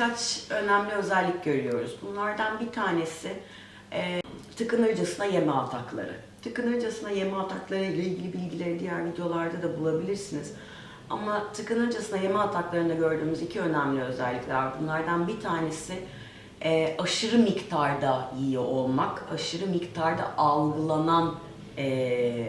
birkaç önemli özellik görüyoruz. Bunlardan bir tanesi e, tıkınırcasına yeme atakları. Tıkınırcasına yeme atakları ile ilgili bilgileri diğer videolarda da bulabilirsiniz. Ama tıkınırcasına yeme ataklarında gördüğümüz iki önemli özellikler var. Bunlardan bir tanesi e, aşırı miktarda yiyor olmak, aşırı miktarda algılanan e,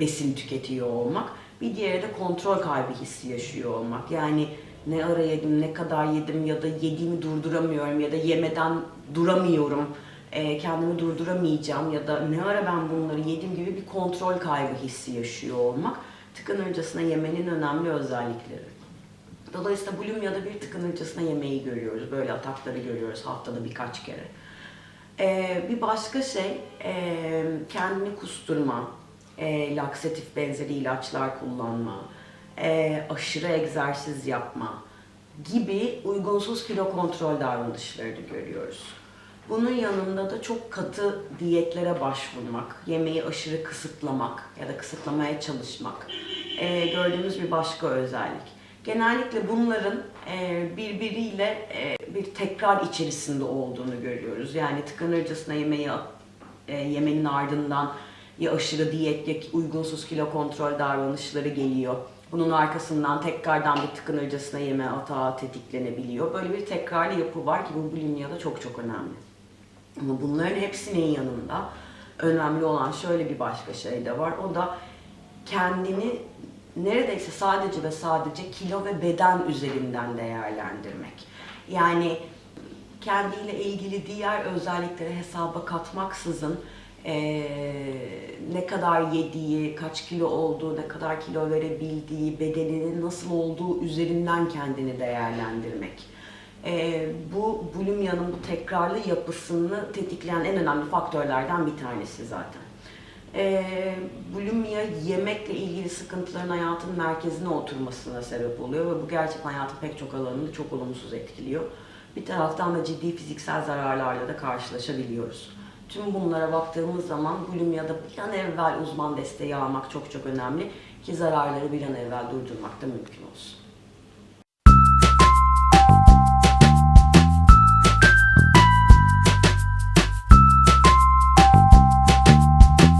besin tüketiyor olmak. Bir diğeri de kontrol kaybı hissi yaşıyor olmak. Yani ne ara yedim, ne kadar yedim ya da yediğimi durduramıyorum ya da yemeden duramıyorum, e, kendimi durduramayacağım ya da ne ara ben bunları yedim gibi bir kontrol kaybı hissi yaşıyor olmak tıkanırcasına yemenin önemli özellikleri. Dolayısıyla bulimyada bir tıkanırcasına yemeği görüyoruz. Böyle atakları görüyoruz haftada birkaç kere. Ee, bir başka şey e, kendini kusturma, e, laksatif benzeri ilaçlar kullanma, e, aşırı egzersiz yapma gibi uygunsuz kilo kontrol davranışlarını görüyoruz. Bunun yanında da çok katı diyetlere başvurmak, yemeği aşırı kısıtlamak ya da kısıtlamaya çalışmak e, gördüğümüz bir başka özellik. Genellikle bunların e, birbiriyle e, bir tekrar içerisinde olduğunu görüyoruz. Yani tıkanırcasına yemeği e, yemenin ardından ya aşırı diyet ya uygunsuz kilo kontrol davranışları geliyor. Bunun arkasından tekrardan bir tıkınırcasına yeme atağı tetiklenebiliyor. Böyle bir tekrarlı yapı var ki bu bulimyada çok çok önemli. Ama bunların hepsinin yanında önemli olan şöyle bir başka şey de var. O da kendini neredeyse sadece ve sadece kilo ve beden üzerinden değerlendirmek. Yani kendiyle ilgili diğer özellikleri hesaba katmaksızın eee, ne kadar yediği, kaç kilo olduğu, ne kadar kilo verebildiği, bedeninin nasıl olduğu üzerinden kendini değerlendirmek. Eee, bu bulimyanın bu tekrarlı yapısını tetikleyen en önemli faktörlerden bir tanesi zaten. Eee bulimya yemekle ilgili sıkıntıların hayatın merkezine oturmasına sebep oluyor ve bu gerçekten hayatın pek çok alanını çok olumsuz etkiliyor. Bir taraftan da ciddi fiziksel zararlarla da karşılaşabiliyoruz. Tüm bunlara baktığımız zaman bulimyada bir an evvel uzman desteği almak çok çok önemli ki zararları bir an evvel durdurmak da mümkün olsun.